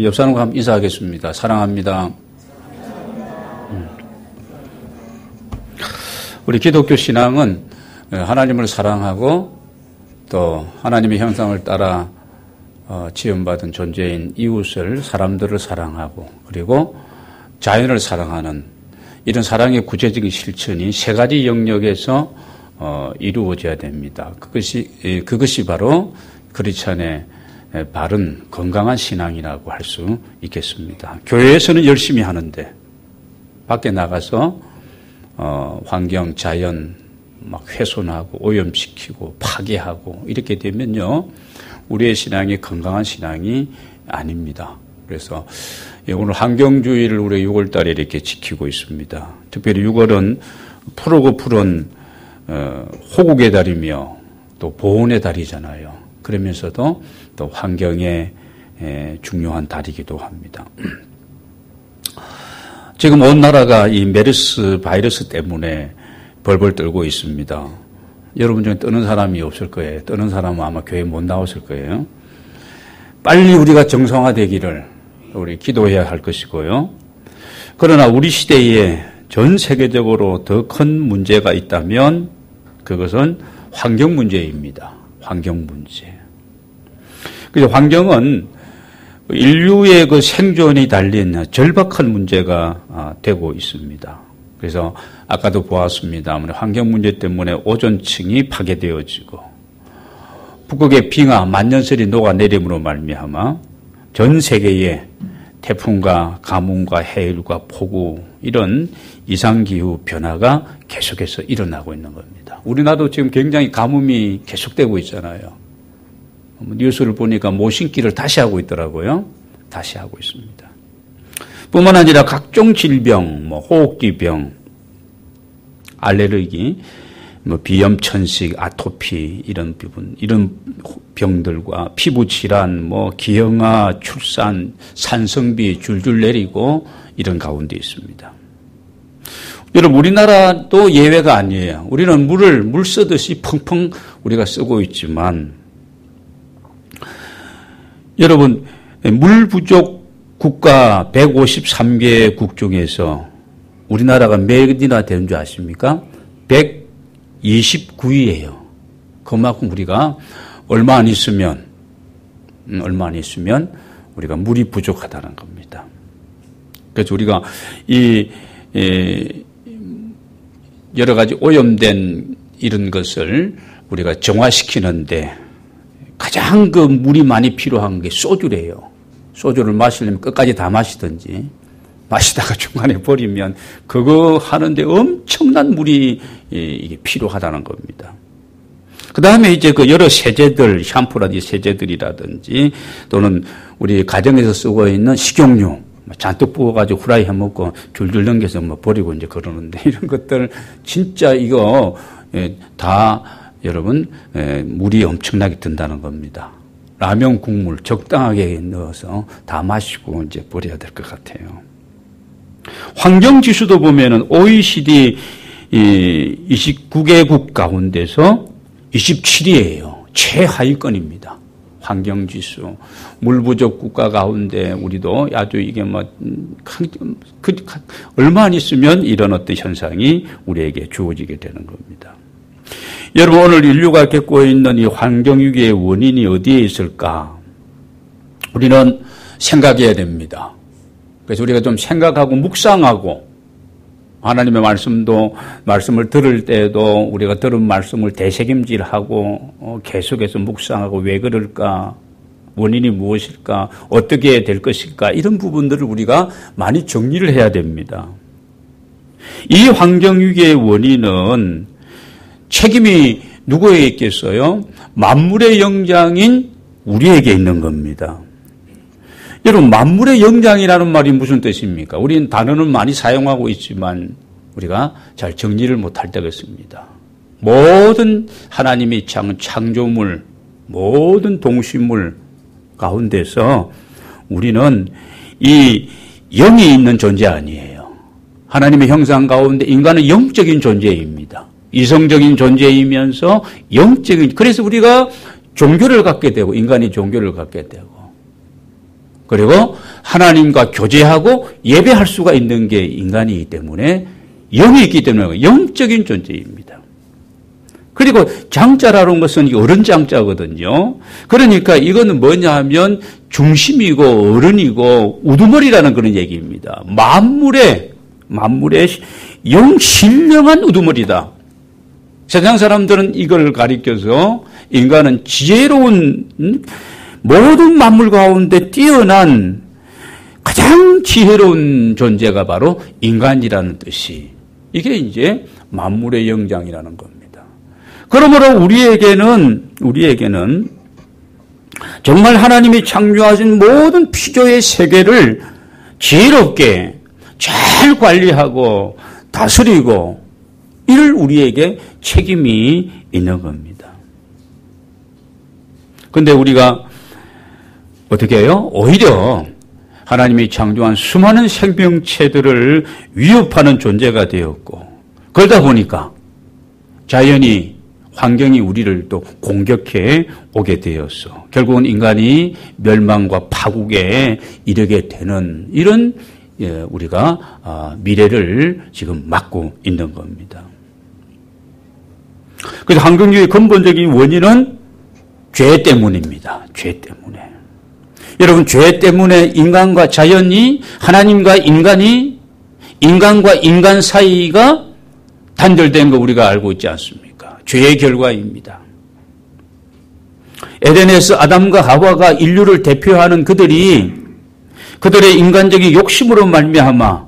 옆 사람과 함께 인사하겠습니다. 사랑합니다. 음. 우리 기독교 신앙은 하나님을 사랑하고 또 하나님의 형상을 따라 어, 지원받은 존재인 이웃을 사람들을 사랑하고 그리고 자연을 사랑하는 이런 사랑의 구체적인 실천이 세 가지 영역에서 어, 이루어져야 됩니다. 그것이 그것이 바로 크리스천의 바른 건강한 신앙이라고 할 수 있겠습니다. 교회에서는 열심히 하는데 밖에 나가서 어, 환경, 자연 막 훼손하고 오염시키고 파괴하고 이렇게 되면요 우리의 신앙이 건강한 신앙이 아닙니다. 그래서 예, 오늘 환경주의를 우리 6월달에 이렇게 지키고 있습니다. 특별히 6월은 푸르고 푸른 어, 호국의 달이며 또 보온의 달이잖아요. 그러면서도 또 환경에 중요한 달이기도 합니다. 지금 온 나라가 이 메르스 바이러스 때문에 벌벌 떨고 있습니다. 여러분 중에 떠는 사람이 없을 거예요. 떠는 사람은 아마 교회 못 나왔을 거예요. 빨리 우리가 정상화되기를 우리 기도해야 할 것이고요. 그러나 우리 시대에 전 세계적으로 더 큰 문제가 있다면 그것은 환경 문제입니다. 환경 문제. 그래서 환경은 인류의 그 생존이 달린 절박한 문제가 아, 되고 있습니다. 그래서 아까도 보았습니다. 환경 문제 때문에 오존층이 파괴되어지고 북극의 빙하 만년설이 녹아내림으로 말미암아 전 세계에 태풍과 가뭄과 해일과 폭우 이런 이상기후 변화가 계속해서 일어나고 있는 겁니다. 우리나라도 지금 굉장히 가뭄이 계속되고 있잖아요. 뉴스를 보니까 모신기를 다시 하고 있더라고요. 다시 하고 있습니다. 뿐만 아니라 각종 질병, 뭐 호흡기병, 알레르기, 뭐 비염, 천식, 아토피 이런 부분, 이런 병들과 피부 질환, 뭐 기형아, 출산, 산성비 줄줄 내리고 이런 가운데 있습니다. 여러분 우리나라도 예외가 아니에요. 우리는 물을 물 쓰듯이 펑펑 우리가 쓰고 있지만 여러분, 물 부족 국가 153개국 중에서 우리나라가 몇이나 되는 줄 아십니까? 129위예요. 그만큼 우리가 얼마 안 있으면 음, 얼마 안 있으면 우리가 물이 부족하다는 겁니다. 그래서 우리가 이 여러 가지 오염된 이런 것을 우리가 정화시키는데 가장 그 물이 많이 필요한 게 소주래요. 소주를 마시려면 끝까지 다 마시든지 마시다가 중간에 버리면 그거 하는데 엄청난 물이 이게 필요하다는 겁니다. 그 다음에 이제 그 여러 세제들, 샴푸라든지 세제들이라든지 또는 우리 가정에서 쓰고 있는 식용유 잔뜩 부어가지고 후라이 해 먹고 줄줄 넘겨서 뭐 버리고 이제 그러는데 이런 것들 진짜 이거 예, 다 여러분 물이 엄청나게 든다는 겁니다. 라면 국물 적당하게 넣어서 다 마시고 이제 버려야 될 것 같아요. 환경 지수도 보면은 OECD 29개국 가운데서 27위예요. 최하위권입니다. 환경 지수. 물 부족 국가 가운데 우리도 아주 이게 뭐 그, 얼마 안 있으면 이런 어떤 현상이 우리에게 주어지게 되는 겁니다. 여러분 오늘 인류가 겪고 있는 이 환경 위기의 원인이 어디에 있을까? 우리는 생각해야 됩니다. 그래서 우리가 좀 생각하고 묵상하고 하나님의 말씀도 말씀을 들을 때도 우리가 들은 말씀을 대책임질하고 어, 계속해서 묵상하고 왜 그럴까 원인이 무엇일까 어떻게 될 것일까 이런 부분들을 우리가 많이 정리를 해야 됩니다. 이 환경 위기의 원인은 책임이 누구에게 있겠어요? 만물의 영장인 우리에게 있는 겁니다. 여러분, 만물의 영장이라는 말이 무슨 뜻입니까? 우리는 단어는 많이 사용하고 있지만 우리가 잘 정리를 못할 때가 있습니다. 모든 하나님이 창, 창조물, 모든 동식물 가운데서 우리는 이 영이 있는 존재 아니에요. 하나님의 형상 가운데 인간은 영적인 존재입니다. 이성적인 존재이면서 영적인 그래서 우리가 종교를 갖게 되고 인간이 종교를 갖게 되고 그리고 하나님과 교제하고 예배할 수가 있는 게 인간이기 때문에 영이 있기 때문에 영적인 존재입니다. 그리고 장자라는 것은 어른 장자거든요. 그러니까 이거는 뭐냐 하면 중심이고 어른이고 우두머리라는 그런 얘기입니다. 만물의 만물의 영 신령한 우두머리다. 세상 사람들은 이걸 가리켜서 인간은 지혜로운 모든 만물 가운데 뛰어난 가장 지혜로운 존재가 바로 인간이라는 뜻이 이게 이제 만물의 영장이라는 겁니다. 그러므로 우리에게는 우리에게는 정말 하나님이 창조하신 모든 피조의 세계를 지혜롭게 잘 관리하고 다스리고 이를 우리에게 책임이 있는 겁니다. 근데 우리가 어떻게 해요? 오히려 하나님이 창조한 수많은 생명체들을 위협하는 존재가 되었고, 그러다 보니까 자연이 환경이 우리를 또 공격해 오게 되었어. 결국은 인간이 멸망과 파국에 이르게 되는 이런 예, 우리가 아, 미래를 지금 맞고 있는 겁니다. 그래서 환경주의 근본적인 원인은 죄 때문입니다. 죄 때문에. 여러분, 죄 때문에 인간과 자연이, 하나님과 인간이, 인간과 인간 사이가 단절된 거 우리가 알고 있지 않습니까? 죄의 결과입니다. 에덴에서 아담과 하와가 인류를 대표하는 그들이 그들의 인간적인 욕심으로 말미암아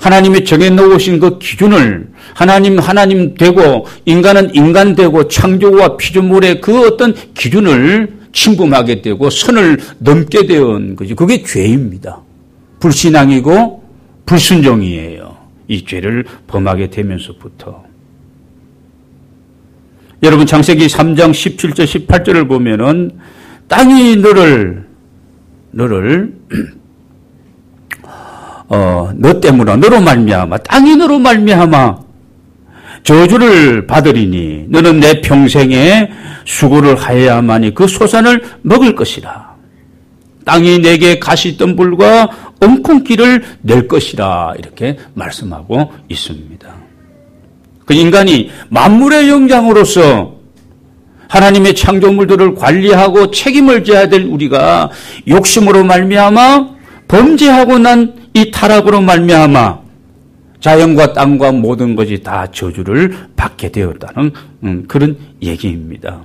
하나님이 정해 놓으신 그 기준을 하나님 하나님 되고 인간은 인간 되고 창조와 피조물의 그 어떤 기준을 침범하게 되고 선을 넘게 되온 거죠. 그게 죄입니다. 불신앙이고 불순종이에요. 이 죄를 범하게 되면서부터. 여러분 창세기 3장 17절 18절을 보면은 땅이 너를 너를 어, 너 때문에 너로 말미암아 땅이 너로 말미암아 저주를 받으리니 너는 내 평생에 수고를 하여야만이 그 소산을 먹을 것이라. 땅이 내게 가시덤불과 엉콩기를 낼 것이라 이렇게 말씀하고 있습니다. 그 인간이 만물의 영장으로서 하나님의 창조물들을 관리하고 책임을 져야 될 우리가 욕심으로 말미암아 범죄하고 난 이 타락으로 말미암아 자연과 땅과 모든 것이 다 저주를 받게 되었다는 음, 그런 얘기입니다.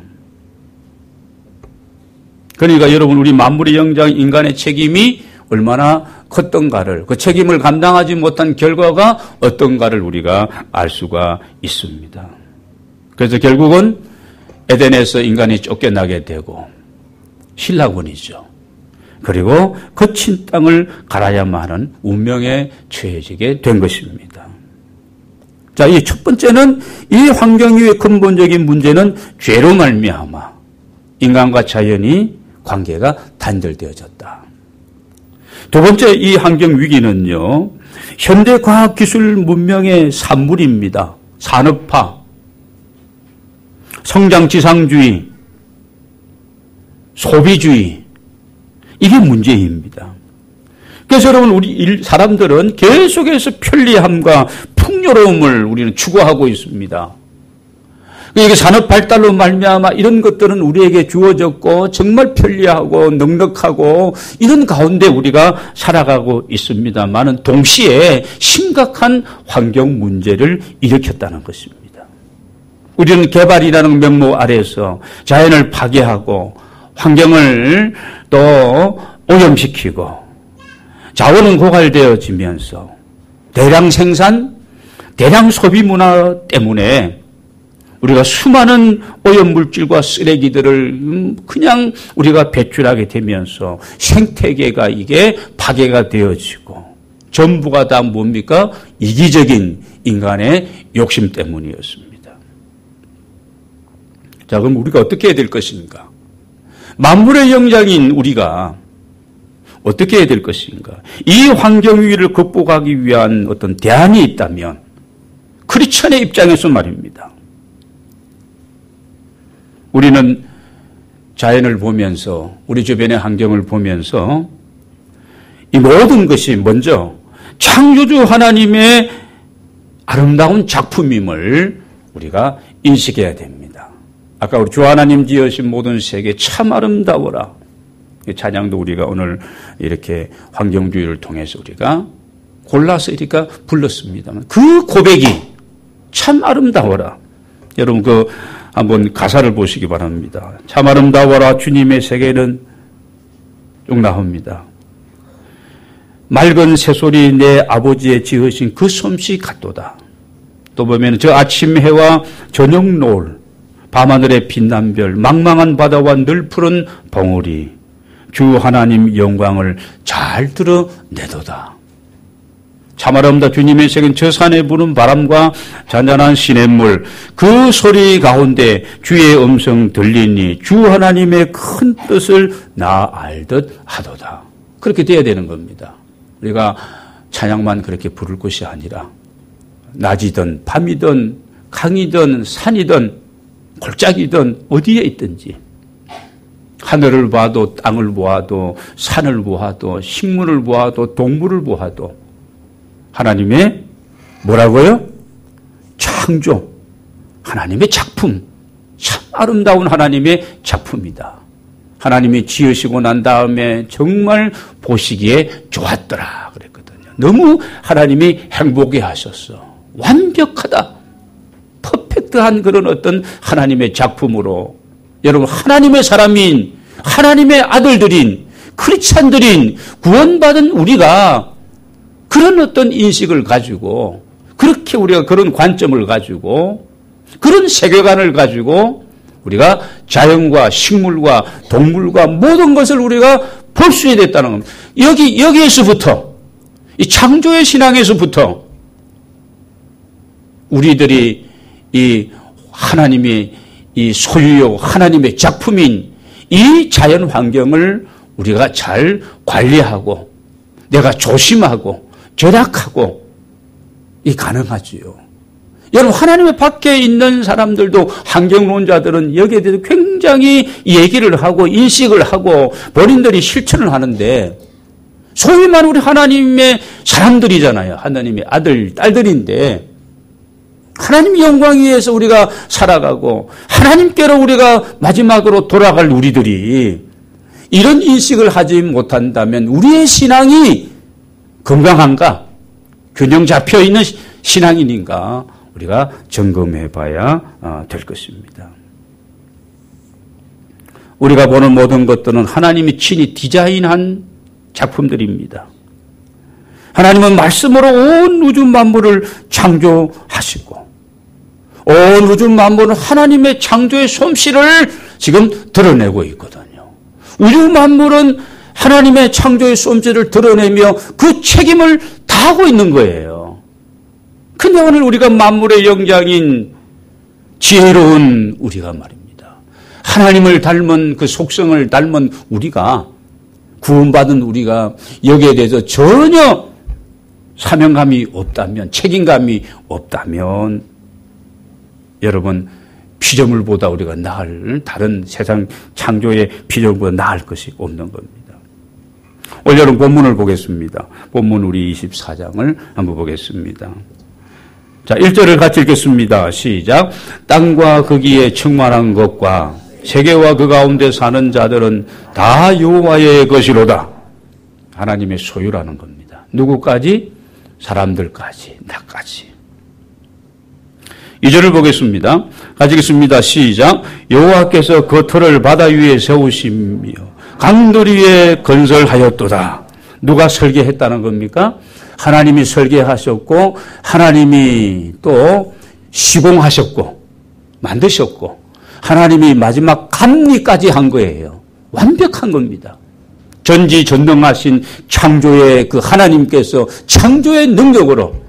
그러니까 여러분 우리 만물의 영장 인간의 책임이 얼마나 컸던가를 그 책임을 감당하지 못한 결과가 어떤가를 우리가 알 수가 있습니다. 그래서 결국은 에덴에서 인간이 쫓겨나게 되고 신라군이죠. 그리고 거친 땅을 갈아야만 하는 운명에 처해지게 된 것입니다. 자, 이 첫 번째는 이 환경 위의 근본적인 문제는 죄로 말미암아 인간과 자연이 관계가 단절되어졌다. 두 번째 이 환경 위기는요. 현대 과학 기술 문명의 산물입니다. 산업화, 성장 지상주의, 소비주의 이게 문제입니다. 그래서 여러분 우리 사람들은 계속해서 편리함과 풍요로움을 우리는 추구하고 있습니다. 이게 산업 발달로 말미암아 이런 것들은 우리에게 주어졌고 정말 편리하고 넉넉하고 이런 가운데 우리가 살아가고 있습니다만은 동시에 심각한 환경 문제를 일으켰다는 것입니다. 우리는 개발이라는 명목 아래에서 자연을 파괴하고 환경을 또 오염시키고 자원은 고갈되어지면서 대량 생산, 대량 소비 문화 때문에 우리가 수많은 오염물질과 쓰레기들을 그냥 우리가 배출하게 되면서 생태계가 이게 파괴가 되어지고 전부가 다 뭡니까? 이기적인 인간의 욕심 때문이었습니다. 자, 그럼 우리가 어떻게 해야 될 것인가? 만물의 영장인 우리가 어떻게 해야 될 것인가? 이 환경 위기를 극복하기 위한 어떤 대안이 있다면 크리스천의 입장에서 말입니다. 우리는 자연을 보면서 우리 주변의 환경을 보면서 이 모든 것이 먼저 창조주 하나님의 아름다운 작품임을 우리가 인식해야 됩니다. 아까 우리 주 하나님 지으신 모든 세계 참 아름다워라. 찬양도 우리가 오늘 이렇게 환경주의를 통해서 우리가 골라서 이렇게 불렀습니다만 그 고백이 참 아름다워라. 여러분 그 한번 가사를 보시기 바랍니다. 참 아름다워라 주님의 세계는 쭉 나옵니다. 맑은 새소리 내 아버지의 지으신 그 솜씨 같도다. 또 보면 저 아침 해와 저녁 노을, 밤하늘의 빛난 별, 망망한 바다와 늘 푸른 봉우리, 주 하나님 영광을 잘 드러내도다. 참 아름다 주님의 색은 저 산에 부는 바람과 잔잔한 시냇물 그 소리 가운데 주의 음성 들리니 주 하나님의 큰 뜻을 나 알듯 하도다. 그렇게 돼야 되는 겁니다. 우리가 찬양만 그렇게 부를 것이 아니라 낮이든 밤이든 강이든 산이든 골짜기든 어디에 있든지 하늘을 봐도 땅을 보아도 산을 보아도 식물을 보아도 동물을 보아도 하나님의 뭐라고요? 창조 하나님의 작품 참 아름다운 하나님의 작품이다. 하나님이 지으시고 난 다음에 정말 보시기에 좋았더라 그랬거든요. 너무 하나님이 행복해 하셨어. 완벽하다. 퍼펙트한 그런 어떤 하나님의 작품으로 여러분 하나님의 사람인 하나님의 아들들인 크리스찬들인 구원받은 우리가 그런 어떤 인식을 가지고 그렇게 우리가 그런 관점을 가지고 그런 세계관을 가지고 우리가 자연과 식물과 동물과 모든 것을 우리가 볼 수 있게 됐다는 겁니다. 여기, 여기에서부터, 이 창조의 신앙에서부터 우리들이 이 하나님이 이 소유요 하나님의 작품인 이 자연 환경을 우리가 잘 관리하고 내가 조심하고 절약하고 이 가능하지요. 여러분 하나님의 밖에 있는 사람들도 환경론자들은 여기에 대해서 굉장히 얘기를 하고 인식을 하고 본인들이 실천을 하는데 소위만 우리 하나님의 사람들이잖아요. 하나님의 아들, 딸들인데 하나님 영광 위에서 우리가 살아가고 하나님께로 우리가 마지막으로 돌아갈 우리들이 이런 인식을 하지 못한다면 우리의 신앙이 건강한가? 균형 잡혀 있는 신앙인인가? 우리가 점검해 봐야 어, 될 것입니다. 우리가 보는 모든 것들은 하나님이 친히 디자인한 작품들입니다. 하나님은 말씀으로 온 우주 만물을 창조하시고 온 우주 만물은 하나님의 창조의 솜씨를 지금 드러내고 있거든요. 우주 만물은 하나님의 창조의 솜씨를 드러내며 그 책임을 다하고 있는 거예요. 근데 오늘 우리가 만물의 영장인 지혜로운 우리가 말입니다. 하나님을 닮은 그 속성을 닮은 우리가 구원받은 우리가 여기에 대해서 전혀 사명감이 없다면 책임감이 없다면 여러분 피조물보다 우리가 나을 다른 세상 창조의 피조물보다 나을 것이 없는 겁니다. 올 여름 본문을 보겠습니다. 본문 우리 24장을 한번 보겠습니다. 자, 1절을 같이 읽겠습니다. 시작. 땅과 거기에 충만한 것과 세계와 그 가운데 사는 자들은 다 여호와의 것이로다. 하나님의 소유라는 겁니다. 누구까지? 사람들까지, 나까지. 2절을 보겠습니다. 가지겠습니다. 시작. 여호와께서 그 틀을 바다 위에 세우시며 강들 위에 건설하였도다. 누가 설계했다는 겁니까? 하나님이 설계하셨고 하나님이 또 시공하셨고 만드셨고 하나님이 마지막 감리까지 한 거예요. 완벽한 겁니다. 전지전능하신 창조의 그 하나님께서 창조의 능력으로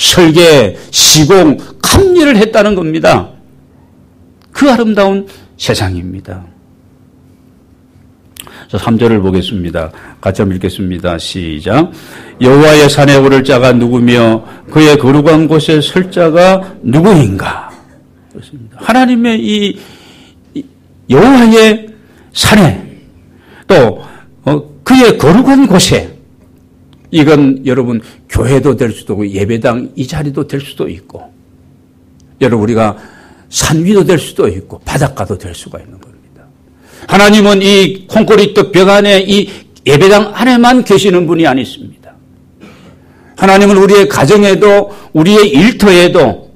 설계, 시공, 합리를 했다는 겁니다. 그 아름다운 세상입니다. 3절을 보겠습니다. 같이 한번 읽겠습니다. 시작. 여호와의 산에 오를 자가 누구며 그의 거룩한 곳에 설 자가 누구인가? 그렇습니다. 하나님의 이 여호와의 산에 또 어, 그의 거룩한 곳에 이건 여러분 교회도 될 수도 있고 예배당 이 자리도 될 수도 있고 여러분 우리가 산 위도 될 수도 있고 바닷가도 될 수가 있는 겁니다. 하나님은 이 콘크리트 벽 안에 이 예배당 안에만 계시는 분이 아니십니다. 하나님은 우리의 가정에도 우리의 일터에도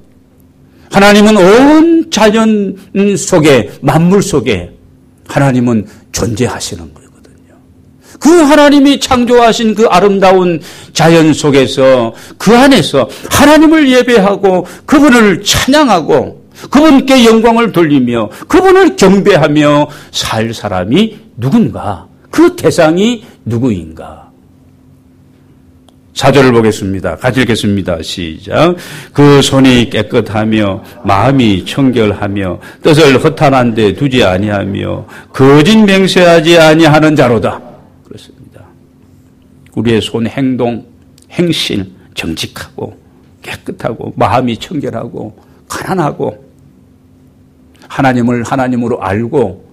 하나님은 온 자연 속에 만물 속에 하나님은 존재하시는 거거든요. 그 하나님이 창조하신 그 아름다운 자연 속에서 그 안에서 하나님을 예배하고 그분을 찬양하고 그분께 영광을 돌리며 그분을 경배하며 살 사람이 누군가? 그 대상이 누구인가? 사절을 보겠습니다. 같이 읽겠습니다. 시작. 그 손이 깨끗하며 마음이 청결하며 뜻을 허탄한 데 두지 아니하며 거짓 맹세하지 아니하는 자로다. 우리의 손 행동, 행실 정직하고 깨끗하고 마음이 청결하고 가난하고 하나님을 하나님으로 알고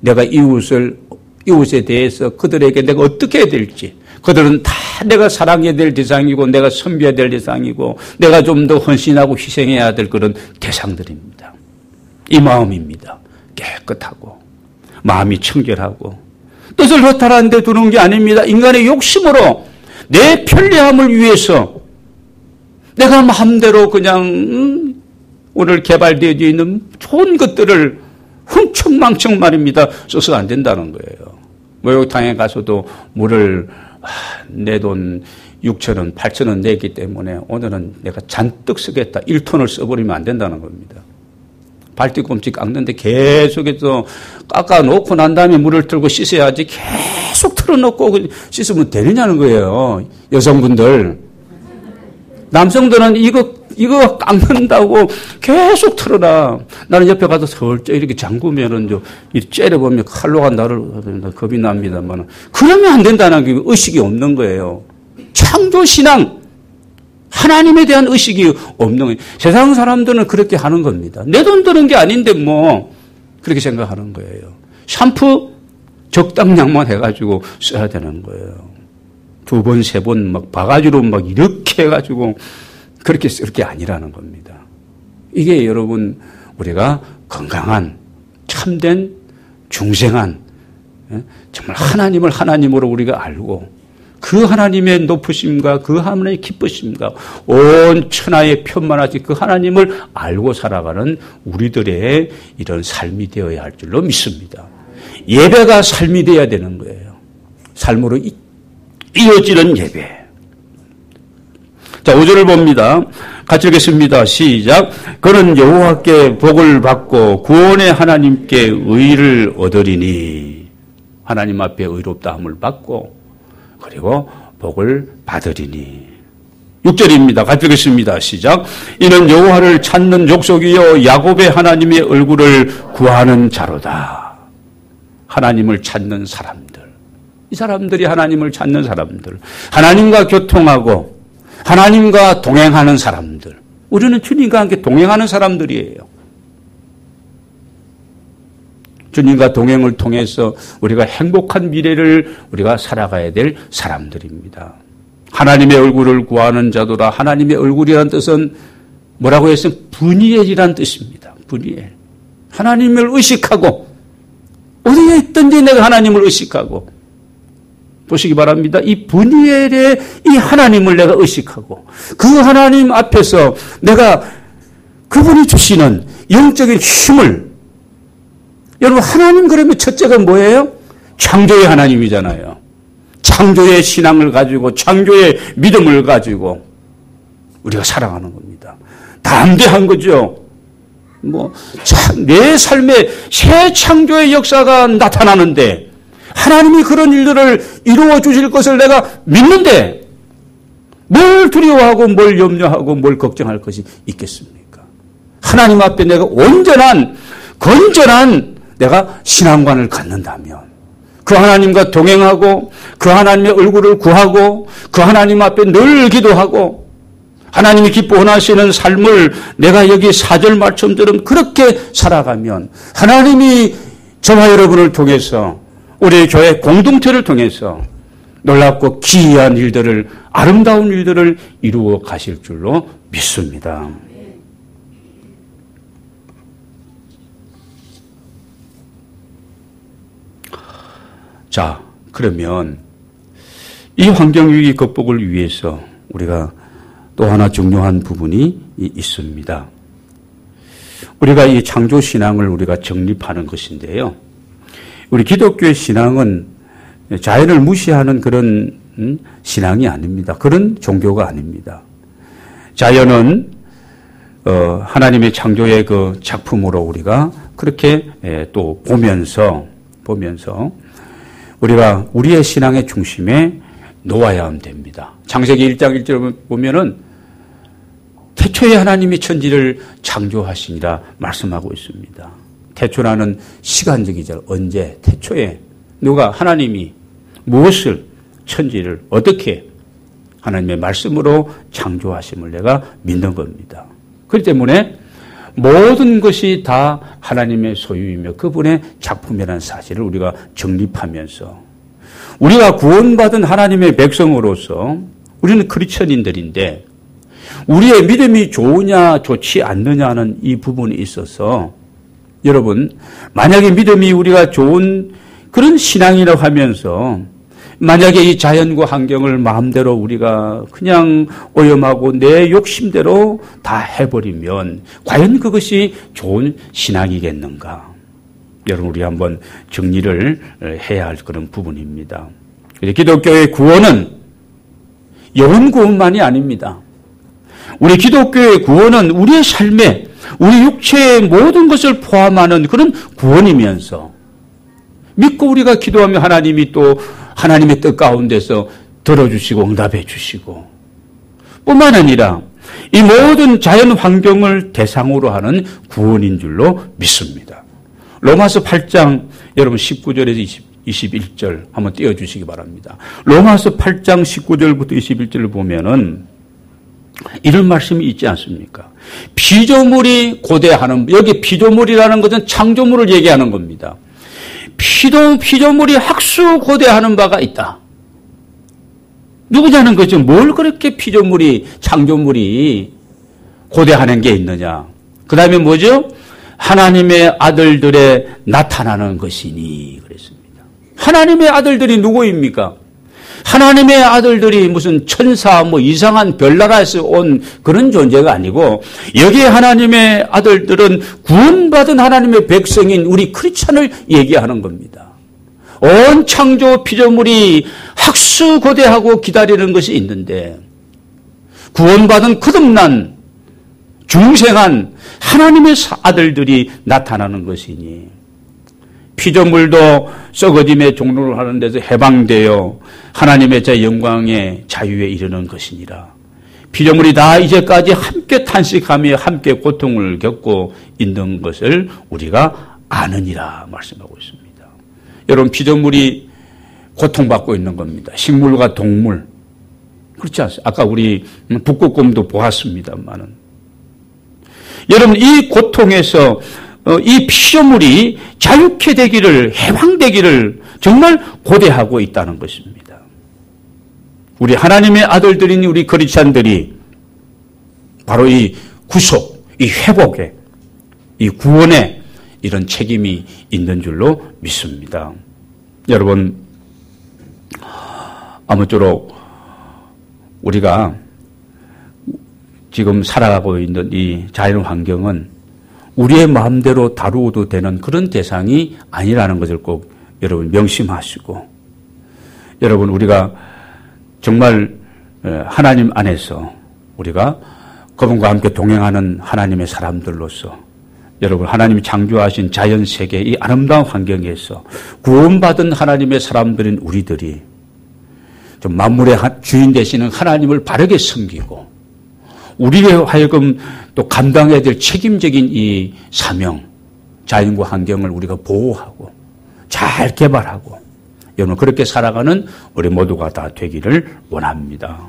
내가 이웃을 이웃에 대해서 그들에게 내가 어떻게 해야 될지 그들은 다 내가 사랑해야 될 대상이고 내가 선비해야 될 대상이고 내가 좀 더 헌신하고 희생해야 될 그런 대상들입니다. 이 마음입니다. 깨끗하고 마음이 청결하고 뜻을 허탈한 데 두는 게 아닙니다. 인간의 욕심으로 내 편리함을 위해서 내가 마음대로 그냥 음, 오늘 개발되어 있는 좋은 것들을 흥청망청 말입니다. 써서 안 된다는 거예요. 목욕탕에 가서도 물을 내돈 6천 원, 8천 원 내기 때문에 오늘은 내가 잔뜩 쓰겠다. 1톤을 써버리면 안 된다는 겁니다. 발뒤꿈치 깎는데 계속해서 깎아놓고 난 다음에 물을 틀고 씻어야지 계속 틀어놓고 그 씻으면 되느냐는 거예요. 여성분들. 남성들은 이거, 이거 깎는다고 계속 틀어라. 나는 옆에 가서 설쩍 이렇게 잠그면은 저, 째려보면 칼로 간 나를 겁이 납니다만. 그러면 안 된다는 게 의식이 없는 거예요. 창조신앙. 하나님에 대한 의식이 없는 거예요. 세상 사람들은 그렇게 하는 겁니다. 내 돈 드는 게 아닌데 뭐 그렇게 생각하는 거예요. 샴푸 적당량만 해가지고 써야 되는 거예요. 두 번, 세 번 막 바가지로 막 이렇게 해가지고 그렇게 쓸 게 아니라는 겁니다. 이게 여러분 우리가 건강한 참된 중생한 예? 정말 하나님을 하나님으로 우리가 알고 그 하나님의 높으심과 그 하나님의 기쁘심과 온 천하의 편만하지 그 하나님을 알고 살아가는 우리들의 이런 삶이 되어야 할 줄로 믿습니다. 예배가 삶이 되어야 되는 거예요. 삶으로 이어지는 예배. 자, 5절을 봅니다. 같이 읽겠습니다. 시작. 그는 여호와께 복을 받고 구원의 하나님께 의를 얻으리니 하나님 앞에 의롭다함을 받고 그리고 복을 받으리니. 6절입니다. 같이 읽겠습니다. 시작. 이는 여호와를 찾는 족속이요 야곱의 하나님의 얼굴을 구하는 자로다. 하나님을 찾는 사람들. 이 사람들이 하나님을 찾는 사람들. 하나님과 교통하고 하나님과 동행하는 사람들. 우리는 주님과 함께 동행하는 사람들이에요. 주님과 동행을 통해서 우리가 행복한 미래를 우리가 살아가야 될 사람들입니다. 하나님의 얼굴을 구하는 자도라 하나님의 얼굴이라는 뜻은 뭐라고 했어요? 분이엘이라는 뜻입니다. 분이엘. 하나님을 의식하고 어디에 있든지 내가 하나님을 의식하고 보시기 바랍니다. 이 분이엘의 이 하나님을 내가 의식하고 그 하나님 앞에서 내가 그분이 주시는 영적인 힘을 여러분 하나님 그러면 첫째가 뭐예요? 창조의 하나님이잖아요. 창조의 신앙을 가지고 창조의 믿음을 가지고 우리가 살아가는 겁니다. 담대한 거죠. 뭐 내 삶에 새 창조의 역사가 나타나는데 하나님이 그런 일들을 이루어 주실 것을 내가 믿는데 뭘 두려워하고 뭘 염려하고 뭘 걱정할 것이 있겠습니까? 하나님 앞에 내가 온전한 건전한 내가 신앙관을 갖는다면 그 하나님과 동행하고 그 하나님의 얼굴을 구하고 그 하나님 앞에 늘 기도하고 하나님이 기뻐 원하시는 삶을 내가 여기 사절 말씀처럼 그렇게 살아가면 하나님이 저와 여러분을 통해서 우리 교회 공동체를 통해서 놀랍고 기이한 일들을 아름다운 일들을 이루어 가실 줄로 믿습니다. 자, 그러면 이 환경위기 극복을 위해서 우리가 또 하나 중요한 부분이 있습니다. 우리가 이 창조 신앙을 우리가 정립하는 것인데요. 우리 기독교의 신앙은 자연을 무시하는 그런 음, 신앙이 아닙니다. 그런 종교가 아닙니다. 자연은 어, 하나님의 창조의 그 작품으로 우리가 그렇게 또 보면서 보면서 우리가 우리의 신앙의 중심에 놓아야 됩니다. 창세기 1장 1절 보면은 태초에 하나님이 천지를 창조하시니라 말씀하고 있습니다. 태초라는 시간적이죠. 언제? 태초에 누가 하나님이 무엇을 천지를 어떻게 하나님의 말씀으로 창조하심을 내가 믿는 겁니다. 그렇기 때문에 모든 것이 다 하나님의 소유이며 그분의 작품이라는 사실을 우리가 정립하면서 우리가 구원받은 하나님의 백성으로서 우리는 크리스천인들인데 우리의 믿음이 좋으냐 좋지 않느냐는 이 부분이 있어서 여러분 만약에 믿음이 우리가 좋은 그런 신앙이라고 하면서 만약에 이 자연과 환경을 마음대로 우리가 그냥 오염하고 내 욕심대로 다 해버리면 과연 그것이 좋은 신앙이겠는가? 여러분 우리 한번 정리를 해야 할 그런 부분입니다. 기독교의 구원은 영혼 구원만이 아닙니다. 우리 기독교의 구원은 우리의 삶에 우리 육체의 모든 것을 포함하는 그런 구원이면서 믿고 우리가 기도하면 하나님이 또 하나님의 뜻 가운데서 들어주시고 응답해 주시고 뿐만 아니라 이 모든 자연 환경을 대상으로 하는 구원인 줄로 믿습니다. 로마서 8장 여러분 19절에서 20, 21절 한번 띄워 주시기 바랍니다. 로마서 8장 19절부터 21절을 보면은 이런 말씀이 있지 않습니까? 피조물이 고대하는 여기 피조물이라는 것은 창조물을 얘기하는 겁니다. 피조 피조물이 학수 고대하는 바가 있다. 누구냐는 거죠. 뭘 그렇게 피조물이 창조물이 고대하는 게 있느냐? 그 다음에 뭐죠? 하나님의 아들들의 나타나는 것이니 그랬습니다. 하나님의 아들들이 누구입니까? 하나님의 아들들이 무슨 천사 뭐 이상한 별나라에서 온 그런 존재가 아니고 여기에 하나님의 아들들은 구원받은 하나님의 백성인 우리 크리스찬을 얘기하는 겁니다. 온 창조 피조물이 학수고대하고 기다리는 것이 있는데 구원받은 거듭난 중생한 하나님의 아들들이 나타나는 것이니 피조물도 썩어짐의 종로를 하는 데서 해방되어 하나님의 자 영광의 자유에 이르는 것이니라. 피조물이 다 이제까지 함께 탄식하며 함께 고통을 겪고 있는 것을 우리가 아느니라 말씀하고 있습니다. 여러분 피조물이 고통받고 있는 겁니다. 식물과 동물. 그렇지 않습니까? 아까 우리 북극곰도 보았습니다만은. 여러분 이 고통에서 어, 이 피조물이 자유케 되기를 해방되기를 정말 고대하고 있다는 것입니다. 우리 하나님의 아들들인 우리 그리스도들이 바로 이 구속, 이 회복에, 이 구원에 이런 책임이 있는 줄로 믿습니다. 여러분 아무쪼록 우리가 지금 살아가고 있는 이 자연 환경은 우리의 마음대로 다루어도 되는 그런 대상이 아니라는 것을 꼭 여러분 명심하시고 여러분 우리가 정말 하나님 안에서 우리가 그분과 함께 동행하는 하나님의 사람들로서 여러분 하나님이 창조하신 자연 세계 이 아름다운 환경에서 구원받은 하나님의 사람들인 우리들이 좀 만물의 주인 되시는 하나님을 바르게 섬기고 우리의 하여금 또 감당해야 될 책임적인 이 사명, 자연과 환경을 우리가 보호하고 잘 개발하고 여러분 그렇게 살아가는 우리 모두가 다 되기를 원합니다.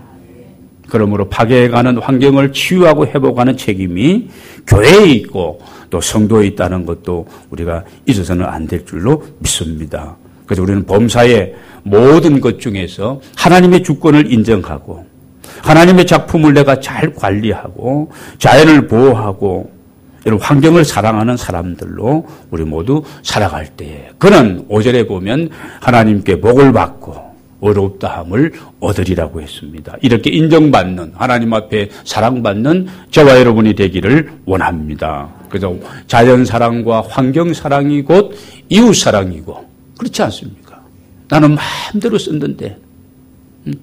그러므로 파괴해가는 환경을 치유하고 회복하는 책임이 교회에 있고 또 성도에 있다는 것도 우리가 잊어서는 안 될 줄로 믿습니다. 그래서 우리는 범사의 모든 것 중에서 하나님의 주권을 인정하고 하나님의 작품을 내가 잘 관리하고 자연을 보호하고 이런 환경을 사랑하는 사람들로 우리 모두 살아갈 때에 그는 오절에 보면 하나님께 복을 받고 어렵다함을 얻으리라고 했습니다. 이렇게 인정받는 하나님 앞에 사랑받는 저와 여러분이 되기를 원합니다. 그래서 자연 사랑과 환경 사랑이 곧 이웃 사랑이고 그렇지 않습니까? 나는 마음대로 썼는데 음,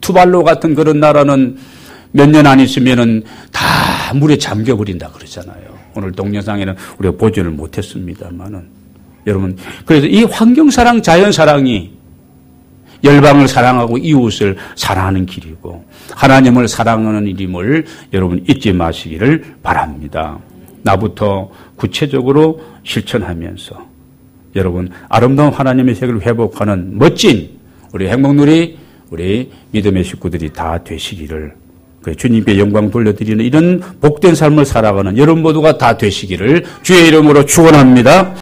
투발로 같은 그런 나라는 몇 년 안 있으면은 다 물에 잠겨 버린다 그러잖아요. 오늘 동영상에는 우리가 보지를 못했습니다만은 여러분 그래서 이 환경 사랑, 자연 사랑이 열방을 사랑하고 이웃을 사랑하는 길이고 하나님을 사랑하는 일임을 여러분 잊지 마시기를 바랍니다. 나부터 구체적으로 실천하면서 여러분 아름다운 하나님의 세계를 회복하는 멋진 우리 행복누리 우리 믿음의 식구들이 다 되시기를 주님께 영광 돌려드리는 이런 복된 삶을 살아가는 여러분 모두가 다 되시기를 주의 이름으로 축원합니다.